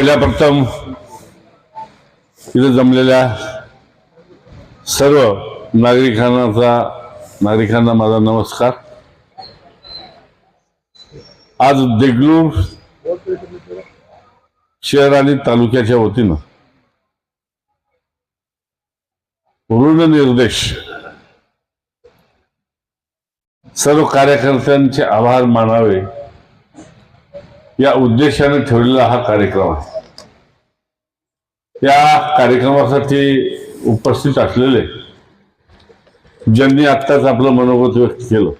पहिल्या प्रथम इथे जमलेल्या सर्व नागरिकांचा नागरिकांना माझा नमस्कार. आज देगलूर शहर आणि तालुक्याच्या वतीनं ऋण निर्देश सर्व कार्यकर्त्यांचे आभार मानावे या उद्देशाने ठेवलेला हा कार्यक्रम आहे. या कार्यक्रमासाठी उपस्थित असलेले ज्यांनी आत्ताच आपलं मनोगत व्यक्त केलं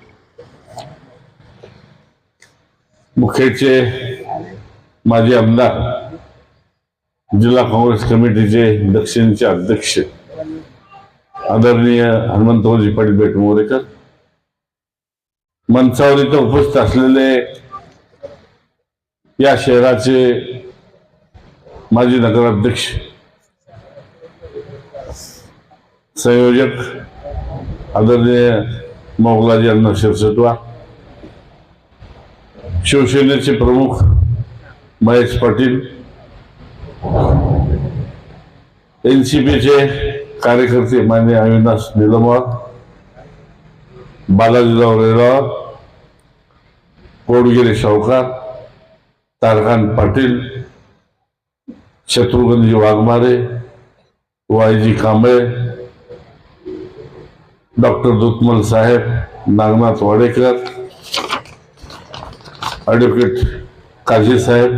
मुखेडचे माजी आमदार जिल्हा काँग्रेस कमिटीचे दक्षिणचे अध्यक्ष आदरणीय हनुमंतरावजी पाटील बेटमोरेकर मंचावर इथं उपस्थित असलेले या शहराचे माजी नगराध्यक्ष संयोजक आदरणीय मोगलाजी अण्णा शिरसटवा शिवसेनेचे प्रमुख महेश पाटील एनसीपीचे कार्यकर्ते मान्य अविनाश निलमवार बालाजीराव रेराव कोडगिरी सावकार तारकांत पाटील शत्रुघ्नजी वाघमारे वायजी कांबळे डॉक्टर दुतमल साहेब नागनाथ वाडेकर ॲडव्होकेट काझी साहेब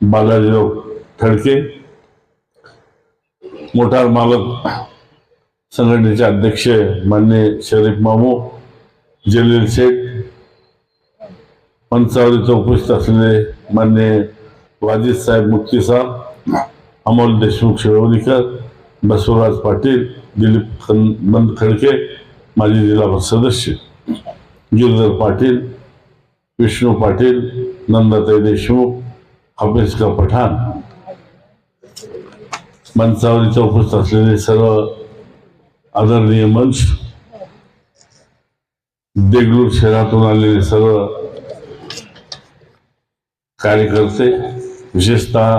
बालाजीराव ठडके मोटार मालक संघटनेचे अध्यक्ष मान्य शरीफ मामू जलील शेख मंचावरीचं उपस्थित असलेले मान्य वाजिद साहेब मुक्ती साहेब अमोल देशमुख शिळवलीकर बसवराज पाटील दिलीप खन खडके माजी जिल्हा परिषद सदस्य. गिरधर पाटील विष्णू पाटील नंदाताई देशमुख हाफिज का पठाण. मंचावरी चौकस उपस्थित असलेले सर्व आदरणीय मंच. देगलूर शहरातून आलेले सर्व कार्यकर्ते विशेषतः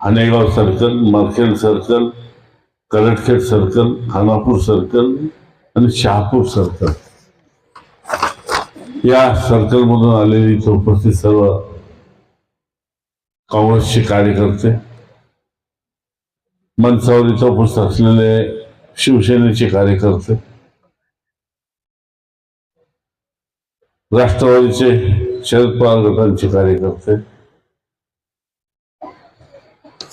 Hanegaon circle Markel circle Karatkhed circle Khanapur circle आणि शहापूर सर्कल. या सर्कलमधून आलेली इथं उपस्थित सर्व काँग्रेसचे कार्यकर्ते मंचावर इथं उपस्थित असलेले शिवसेनेचे कार्यकर्ते राष्ट्रवादीचे शरद पवार गटांचे कार्यकर्ते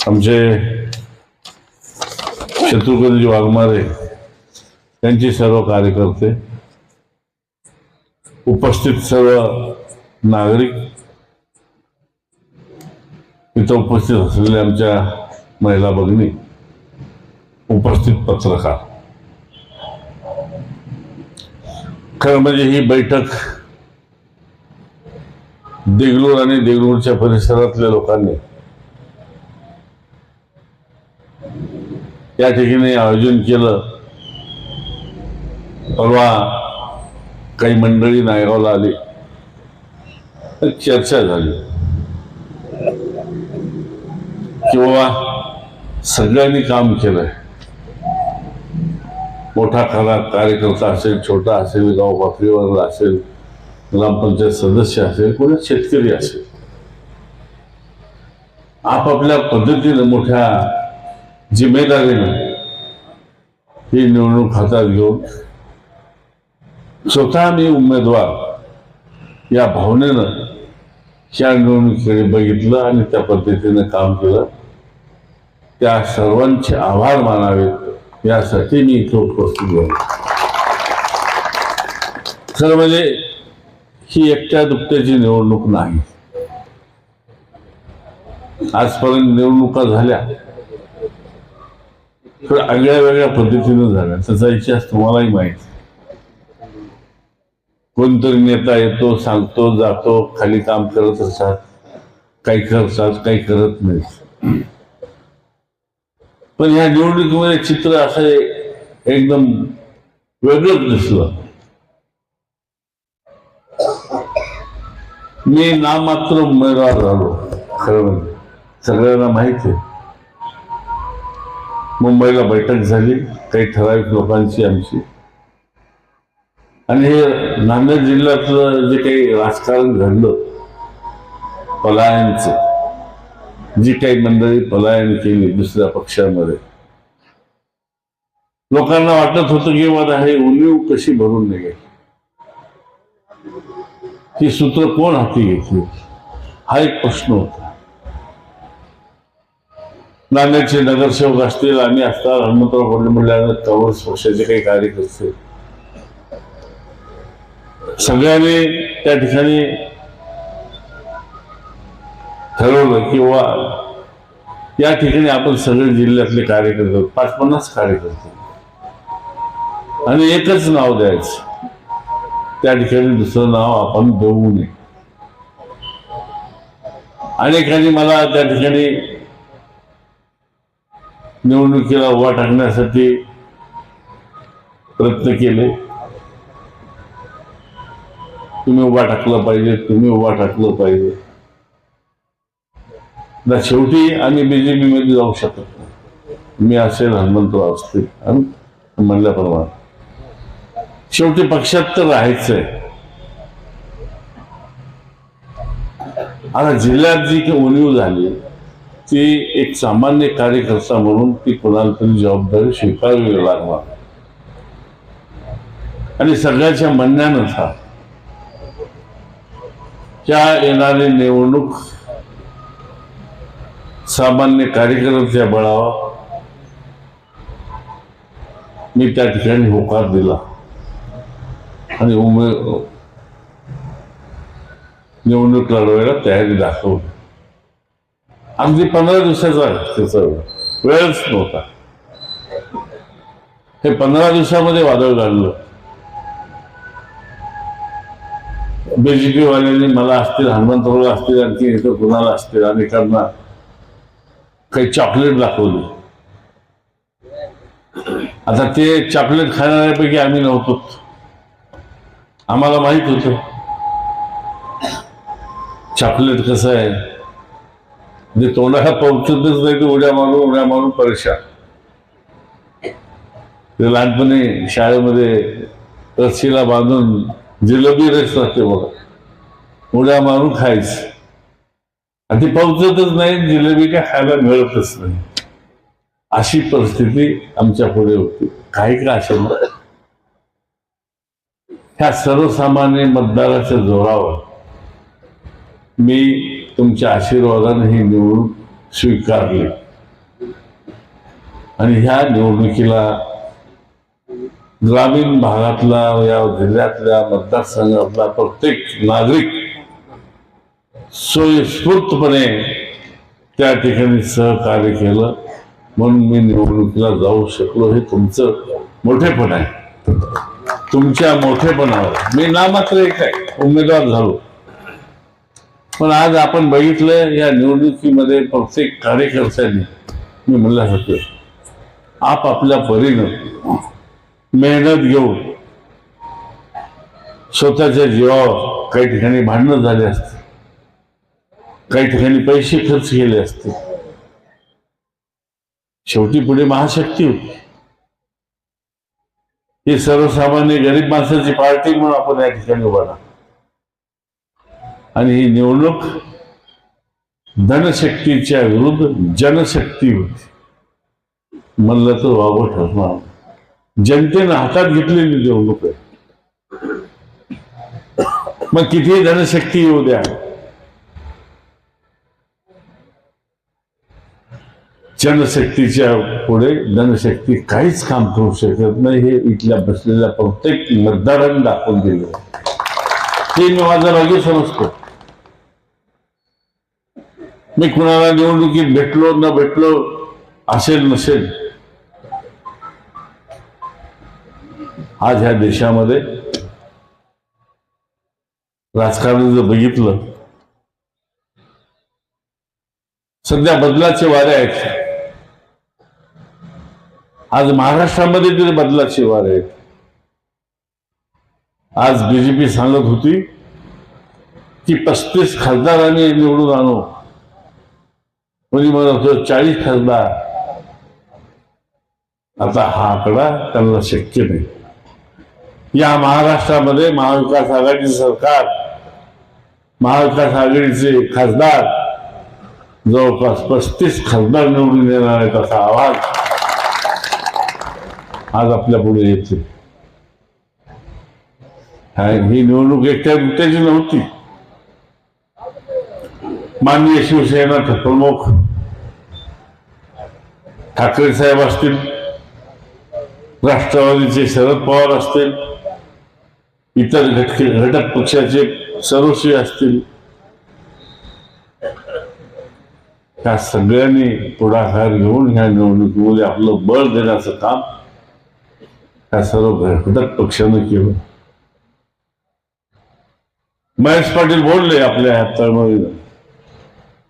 आमचे शत्रुघ्नजी वाघमारे त्यांचे सर्व कार्यकर्ते उपस्थित सर्व नागरिक इथं उपस्थित असलेल्या आमच्या महिला भगिनी उपस्थित पत्रकार. खरं म्हणजे ही बैठक देगलूर आणि देगलूरच्या परिसरातल्या लोकांनी या ठिकाणी आयोजन केलं. परवा काही मंडळी नायगावला आली. चर्चा झाली. किंवा सगळ्यांनी काम केलंय. मोठा खरा कार्यकर्ता असेल छोटा असेल गाव पातळीवरला असेल ग्रामपंचायत सदस्य असेल कोणी शेतकरी असेल. आपापल्या पद्धतीनं मोठ्या जिम्मेदारीनं ही निवडणूक हातात घेऊन स्वतः मी उमेदवार या भावनेनं या निवडणुकीकडे बघितलं आणि त्या पद्धतीनं काम केलं त्या सर्वांचे आभार मानावेत यासाठी मी इथं उपस्थित झालो खरं म्हणजे ही एकट्या दुपट्याची निवडणूक नाही. आजपर्यंत निवडणुका झाल्या. तर आगळ्या वेगळ्या पद्धतीनं झाल्या त्याचा इतिहास तुम्हालाही माहिती. कोणतरी नेता येतो सांगतो जातो खाली काम करत असतात. काही करतात काही करत नाही पण ह्या निवडणुकीमध्ये चित्र असं एकदम वेगळंच दिसलं. मी नामात्र उमेदवार झालो खरं म्हणजे. सगळ्यांना माहिती आहे. मुंबईला बैठक झाली. काही ठराविक लोकांची आमची. आणि हे नांदेड जिल्ह्यातलं जे काही राजकारण घडलं पलायनचं जी काही मंडळी पलायन केली दुसऱ्या पक्षामध्ये लोकांना वाटत होतं की मला हे उणीव कशी भरून निघेल? ही सूत्र कोण हाती घेतली? हा एक प्रश्न होता. नांदेडचे नगरसेवक असतील आम्ही असतात हनुमंतराव कोल्हे म्हणल्यानंतर काँग्रेस पक्षाचे काही कार्यकर्ते. सगळ्यांनी त्या ठिकाणी ठरवलं की वा या ठिकाणी आपण सगळे जिल्ह्यातले कार्यकर्ते पाच पन्नास कार्यकर्ते. आणि एकच नाव द्यायचं. त्या ठिकाणी दुसरं नाव आपण देऊ नये. अनेकांनी मला त्या ठिकाणी निवडणुकीला उभा टाकण्यासाठी प्रयत्न केले. तुम्ही उभा टाकलं पाहिजे तुम्ही उभा टाकलं पाहिजे. ना शेवटी आम्ही बीजेपी मध्ये जाऊ शकत नाही. मी असेल हनुमंतराव असते आणि म्हणल्याप्रमाणे. शेवटी पक्षात तर राहायचंय. आता जिल्ह्यात जी काही उणीव झाली ती एक सामान्य कार्यकर्ता म्हणून ती कोणाला तरी जबाबदारी स्वीकारावी लागणार. आणि सगळ्याच्या म्हणण्यानुसार त्या येणारी निवडणूक सामान्य कार्यकर्त्याच्या बळावर मी त्या ठिकाणी होकार दिला. आणि उमे निवडणूक लढवायला तयारी दाखवली. अगदी पंधरा दिवसाचा त्याचा वेळच नव्हता. हे पंधरा दिवसामध्ये वादळ घडलं. बीजेपी वाल्यांनी मला असतील हनुमंतराव असतील आणखी इथं कुणाला असतील अनेकांना काही चॉकलेट दाखवली. आता ते चॉकलेट खाणाऱ्यापैकी आम्ही नव्हतो. आम्हाला माहीत होतं. चॉकलेट कसं आहे? म्हणजे तोंडाला पोहोचतच नाही तर उड्या मारून उड्या मारून परीक्षा. ते लहानपणी शाळेमध्ये रस्सीला बांधून जिलेबी रेस असते बघा. उड्या मारून खायचं. आणि ती पोहोचतच नाही जिलेबी काय खायला मिळतच नाही. अशी परिस्थिती आमच्या पुढे होती. काही का अशा ह्या सर्वसामान्य मतदाराच्या जोरावर मी तुमच्या आशीर्वादाने ही निवडणूक स्वीकारली. आणि ह्या निवडणुकीला ग्रामीण भागातला या जिल्ह्यातल्या मतदारसंघातला प्रत्येक नागरिक स्वयंस्फूर्तपणे त्या ठिकाणी सहकार्य केलं. म्हणून मी निवडणुकीला जाऊ शकलो हे तुमचं मोठेपण आहे. तुमच्या मोठेपणावर. मी नामात्र एक आहे. उमेदवार झालो. पण आज आपण बघितलं या निवडणुकीमध्ये प्रत्येक कार्यकर्त्यांनी मी म्हणल्यासारखं आपापल्या परीनं मेहनत घेऊन स्वतःच्या जीवावर काही ठिकाणी भांडणं झाले असते काही ठिकाणी पैसे खर्च केले असते शेवटी पुढे महाशक्ती होती ही सर्वसामान्य गरीब माणसाची पार्टी म्हणून आपण या ठिकाणी उभा राहतो. आणि ही निवडणूक धनशक्तीच्या विरुद्ध जनशक्ती होती म्हणलं तर वावं ठरणार. जनतेनं हातात घेतलेली निवडणूक आहे. मग किती धनशक्ती येऊ द्या? जनशक्तीच्या पुढे जनशक्ती काहीच काम करू शकत नाही. हे इथल्या बसलेल्या प्रत्येक मतदारांनी दाखवून दिलं. ते मी माझा भाग्य समजतो. मी कुणाला निवडणुकीत भेटलो न भेटलो असेल नसेल. आज ह्या देशामध्ये राजकारण जर बघितलं सध्या बदलाचे वारे आहेत. आज महाराष्ट्रामध्ये तरी बदलाचे वारे आहेत. आज बीजेपी सांगत होती की पस्तीस खासदारांनी निवडून आणू. कोणी म्हणतो चाळीस खासदार आता हा आकडा त्यांना शक्य नाही. या महाराष्ट्रामध्ये महाविकास आघाडीचे सरकार महाविकास आघाडीचे खासदार जवळपास पस्तीस खासदार निवडून येणार आहेत असा आवाज आज आपल्या पुढे येते ही निवडणूक एकट्या दुट्याची नव्हती. माननीय शिवसेना प्रमुख ठाकरे साहेब असतील राष्ट्रवादीचे शरद पवार असतील इतर घटक घटक पक्षाचे सर्वस्वी असतील त्या सगळ्यांनी पुढाकार घेऊन ह्या निवडणुकीमध्ये आपलं बळ देण्याचं काम ह्या सर्व घटक पक्षानं केलं. महेश पाटील बोलले आपल्या ह्या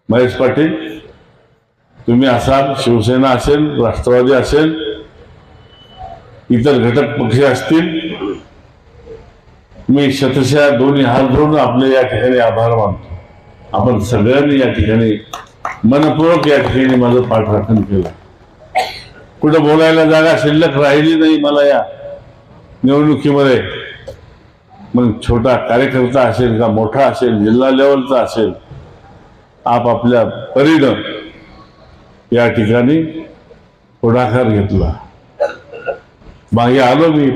महेश पाटील तुम्ही असाल शिवसेना असेल राष्ट्रवादी असेल इतर घटक पक्ष असतील मी शतशः दोन्ही हात धरून आपले या ठिकाणी आभार मानतो. आपण सगळ्यांनी या ठिकाणी मनपूर्वक या ठिकाणी माझं पाठराखण केलं. कुठं बोलायला जागा शिल्लक राहिली नाही मला या निवडणुकीमध्ये. मग छोटा कार्यकर्ता असेल का मोठा असेल जिल्हा लेवलचा असेल आपापल्या परीनं या ठिकाणी पुढाकार घेतला. मागे आलो मी.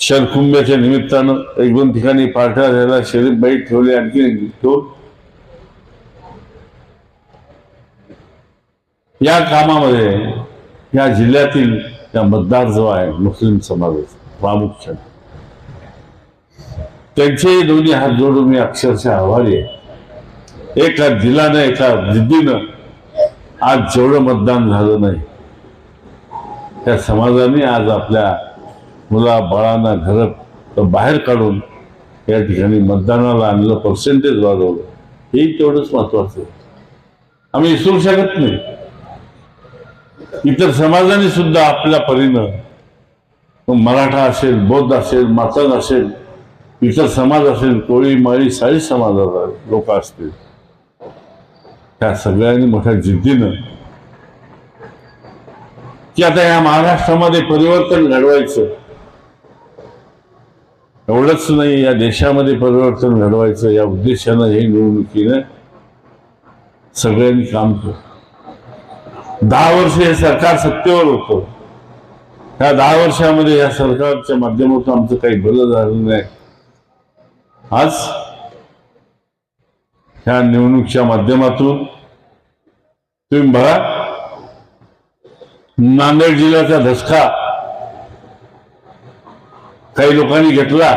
शरकुंभ्याच्या निमित्तानं एक दोन ठिकाणी पाठा झाला. शरीफ बाई ठेवले आणखी ठेवून या कामामध्ये या जिल्ह्यातील या मतदार जो आहे मुस्लिम समाजाचा प्रामुख्याने. त्यांचे दोन्ही हात जोडून मी अक्षरशः आभारी आहे. एका दिलानं एका जिद्दीनं आज जेवढं मतदान झालं नाही त्या समाजाने आज आपल्या मुला बाळांना घर बाहेर काढून या ठिकाणी मतदानाला आणलं पर्सेंटेज वाढवलं हे तेवढंच महत्वाचं आहे. आम्ही विसरू शकत नाही. इतर समाजाने सुद्धा आपल्या परीनं मराठा असेल बौद्ध असेल मातंग असेल इतर समाज असेल कोळी माळी साळी समाजाचा लोक असतील. त्या सगळ्यांनी मोठ्या जिद्दीनं की आता या महाराष्ट्रामध्ये परिवर्तन घडवायचं. एवढंच नाही या देशामध्ये परिवर्तन घडवायचं या उद्देशानं हे निवडणुकीनं सगळ्यांनी काम केलं. दहा वर्ष हे सरकार सत्तेवर होतं. ह्या दहा वर्षामध्ये या सरकारच्या माध्यमातून आमचं काही भलं झालं नाही. आज ह्या निवडणुकीच्या माध्यमातून तुम्ही बघा नांदेड जिल्ह्याचा धसका काही लोकांनी घेतला.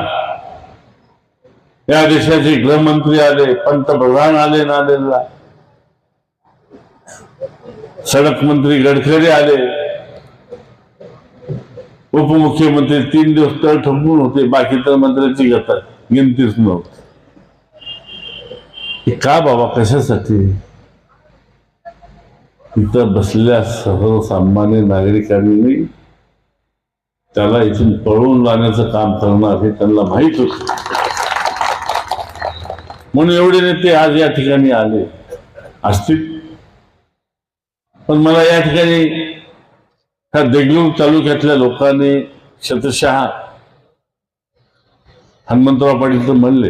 या देशाचे गृहमंत्री आले पंतप्रधान आले नांदेडला. सडक मंत्री गडकरी आले. उपमुख्यमंत्री तीन दिवस तर ठोकून होते बाकी तर मंत्र्यांची गता गिनतीच नव्हती. की का बाबा कशासाठी? इथं बसलेल्या सर्वसामान्य नागरिकांनी त्याला इथून पळवून लावण्याचं काम करणार हे त्यांना माहीत होत. म्हणून एवढे नेते आज या ठिकाणी आले. असतील पण मला या ठिकाणी ह्या देगलूर तालुक्यातल्या लोकांनी शतशहा हनुमंतराव पाटील तर म्हणले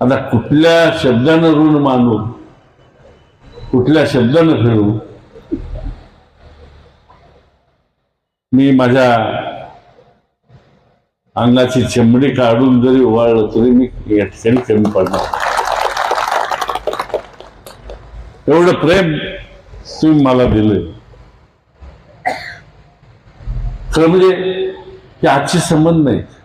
आता कुठल्या शब्दानं ऋण मानू? कुठल्या शब्दानं फेडू मी माझ्या अंगाची चमडी काढून जरी ओवाळलं तरी मी या ठिकाणी कमी पडणार. एवढं प्रेम तुम्ही मला दिलंय. खरं म्हणजे हे आजचे संबंध नाहीत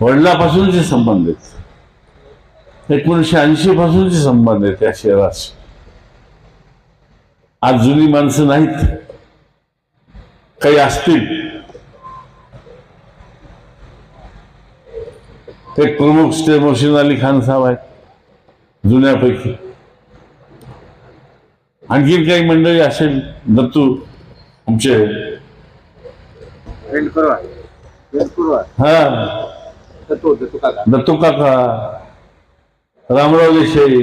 वडिलापासूनचे संबंध आहेत. एकोणीसशे ऐंशी पासूनचे संबंध आहेत या शहराशी आज जुनी माणसं नाहीत. काही असतील. एक प्रमुख स्टे मोहसिन अली खान साहेब आहेत. जुन्यापैकी. आणखीन काही मंडळी असेल दत्तू आमचे. हा. दत्तू दत्तू काका दत्तू काका रामराव देसाई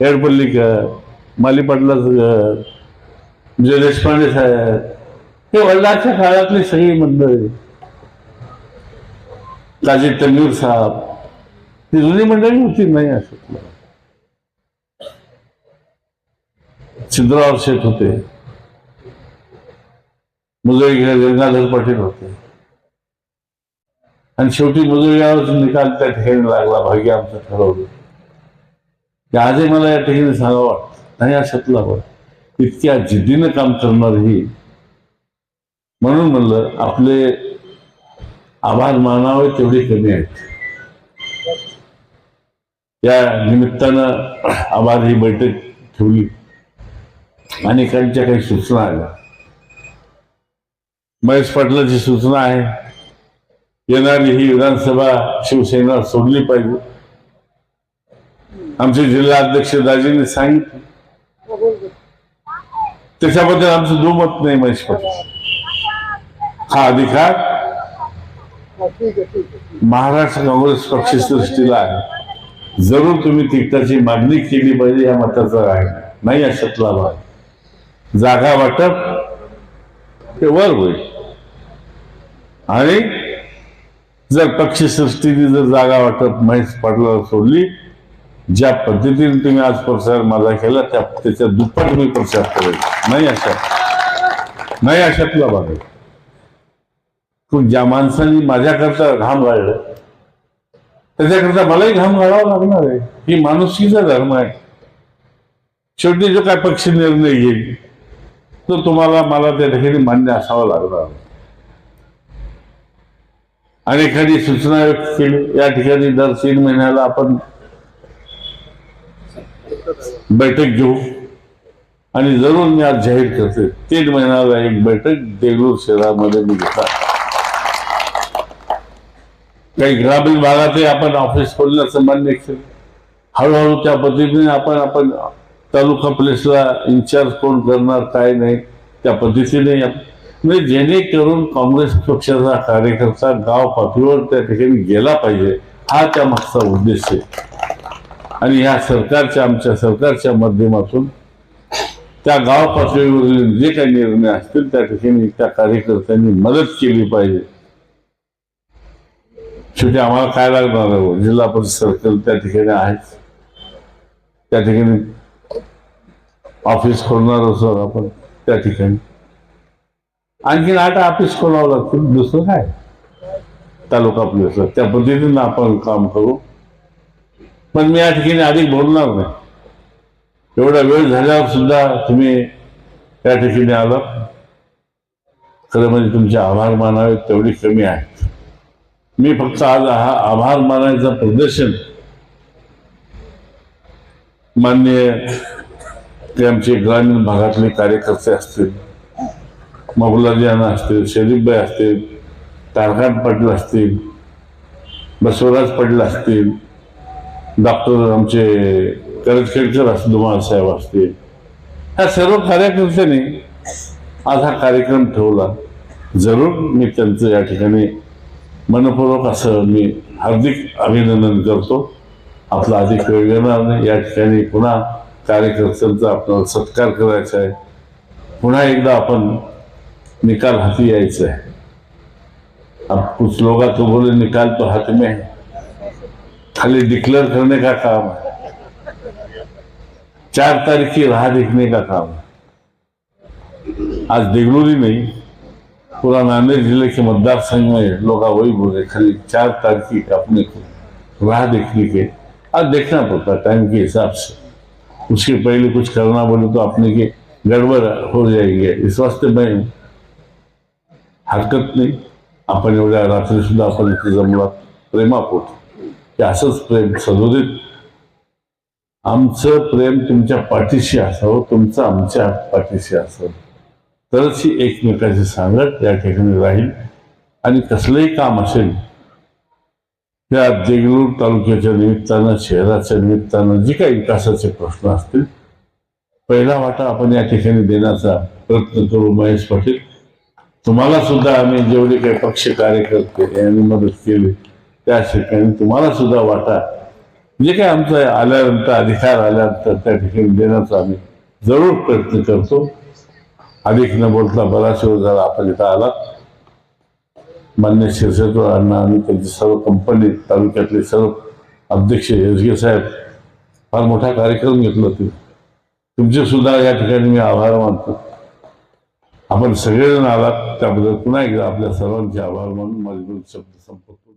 एडपल्लीकर माली पाटलाचं घर विजय देशपांडे साहेब. हे वडिलांच्या काळातली सगळी मंडळी. काजी तन्वीर साहेब. ती जुनी मंडळी होती नाही असं. सिद्धराव शेठ होते. मुजळी गंगाधर पाटील होते. आणि शेवटी मुजळीगावचा निकाल त्या ठिकाणी लागला. भाग्य आमचं ठरवलं. की आजही मला या ठिकाणी सांगावं वाटतं. नाही अशातला बरं इतक्या जिद्दीनं काम करणार ही म्हणून म्हणलं आपले आभार मानावे तेवढे कमी आहेत. या निमित्तानं आभार ही बैठक ठेवली. अनेकांच्या काही सूचना आल्या. महेश पाटलाची सूचना आहे. येणारी ही विधानसभा शिवसेना सोडली पाहिजे. आमचे जिल्हा अध्यक्ष दाजींनी सांगितले. त्याच्याबद्दल आमचं दुमत नाही महेश पाटील. हा अधिकार महाराष्ट्र काँग्रेस पक्ष सृष्टीला आहे. जरूर तुम्ही तिकटाची मागणी केली पाहिजे या मताचा आहे. नाही अशातला भाग जागा वाटप ते वर होईल. आणि जर पक्षसृष्टीने जर जागा वाटप महेश पाटलाला सोडली ज्या पद्धतीने तुम्ही आज प्रसार माझा केला त्या त्याच्या दुप्पट मी प्रसार करेल. नाही अशा. नाही अशातला भाग आहे पण ज्या माणसांनी माझ्याकरता घाम गाळलं त्याच्याकरता मलाही घाम गाळावा लागणार आहे. ही माणुसकीचा धर्म आहे. शेवटी जो काय पक्ष निर्णय घेईल तो तुम्हाला मला त्या ठिकाणी मान्य असावा लागणार. आणि एखादी सूचना केली या ठिकाणी दर तीन महिन्याला आपण बैठक घेऊ. आणि जरूर मी आज जाहीर करते तीन महिन्याला एक बैठक देगलूर शहरामध्ये मी घेतात काही ग्रामीण भागातही आपण ऑफिस खोलण्याचं मान्य केलं हळूहळू त्या पद्धतीने आपण आपण तालुका प्लेसला इन्चार्ज कोण करणार काय नाही त्या पद्धतीने म्हणजे जेणेकरून काँग्रेस पक्षाचा कार्यकर्ता गाव पातळीवर त्या ठिकाणी गेला पाहिजे हा त्या मागचा उद्देश आहे. आणि ह्या सरकारच्या आमच्या सरकारच्या माध्यमातून त्या गाव पातळीवरील जे काही निर्णय असतील त्या ठिकाणी त्या कार्यकर्त्यांनी मदत केली पाहिजे. शेवटी आम्हाला काय लागणार आहे? जिल्हा परिषद सर्कल त्या ठिकाणी आहेच. त्या ठिकाणी ऑफिस खोलणार असो आपण त्या ठिकाणी. आणखीन आठ ऑफिस खोलावं लागतील. दुसरं काय? तालुका प्लेसला त्या पद्धतीनं आपण काम करू. पण मी या ठिकाणी अधिक बोलणार नाही. एवढा वेळ झाल्यावर सुद्धा तुम्ही या ठिकाणी आला. खरं म्हणजे तुमचे आभार मानावे तेवढी कमी आहेत मी फक्त आज हा आभार मानायचं प्रदर्शन मान्य ते आमचे ग्रामीण भागातले कार्यकर्ते असतील. मगुलाजियाना असतील शरीफबाई असतील तारखान पाटील असतील बसवराज पाटील असतील डॉक्टर आमचे करजखेडकर असतील धुमाळ साहेब असतील ह्या सर्व कार्यकर्त्यांनी आज हा कार्यक्रम ठेवला. जरूर मी त्यांचं या ठिकाणी मनपूर्वक असं मी हार्दिक अभिनंदन करतो. आपला अधिक वेळ घेणार नाही. या ठिकाणी पुन्हा कार्यकर्त्यांचा आपल्याला सत्कार करायचा आहे. पुन्हा एकदा आपण निकाल यायचा है अब कुछ लोग तो बोले, निकाल तो हाथ में है। खाली डिक्लेयर करने का काम है। चार तारीख की राह देखने का काम है। आज देगलूरी नहीं पूरा नांदेड़ ज़िले के मतदार संघ में लोग वही बोले, खाली चार तारीख की अपने को राह देखने के आज देखना पड़ता टाइम के हिसाब से। उसके पहले कुछ करना बोले तो अपने के गड़बड़ हो जाएगी। इस वास्ते मैं हरकत नाही. आपण एवढ्या रात्रीसुद्धा आपण इथे जमलात प्रेमापोट. की असंच प्रेम सदोदित आमचं प्रेम तुमच्या पाठीशी असावं तुमचं आमच्या पाठीशी असावं. तरच ही एकमेकाची सांगत या ठिकाणी राहील. आणि कसलंही काम असेल त्या देगलूर तालुक्याच्या निमित्तानं शहराच्या निमित्तानं जे काही विकासाचे प्रश्न असतील पहिला वाटा आपण या ठिकाणी देण्याचा प्रयत्न करू महेश पाटील. तुम्हाला सुद्धा आम्ही जेवढे काही पक्ष कार्यकर्ते यांनी मदत केली त्या ठिकाणी तुम्हाला सुद्धा वाटा. जे काय आमचं आल्यानंतर अधिकार आल्यानंतर त्या ठिकाणी देण्याचा आम्ही जरूर प्रयत्न करतो. अधिक न बोलता बराच वेळ झाला आपण इथं आला मान्य शिरसेटवर अण्णा आणि त्यांची सर्व कंपनी तालुक्यातले सर्व अध्यक्ष एस साहेब फार मोठा कार्यक्रम घेतला होते तुमचे सुद्धा या ठिकाणी मी आभार मानतो. आपण सगळेजण आलात त्याबद्दल पुन्हा एकदा आपल्या सर्वांचे आभार मानून माझे शब्द संपवतो.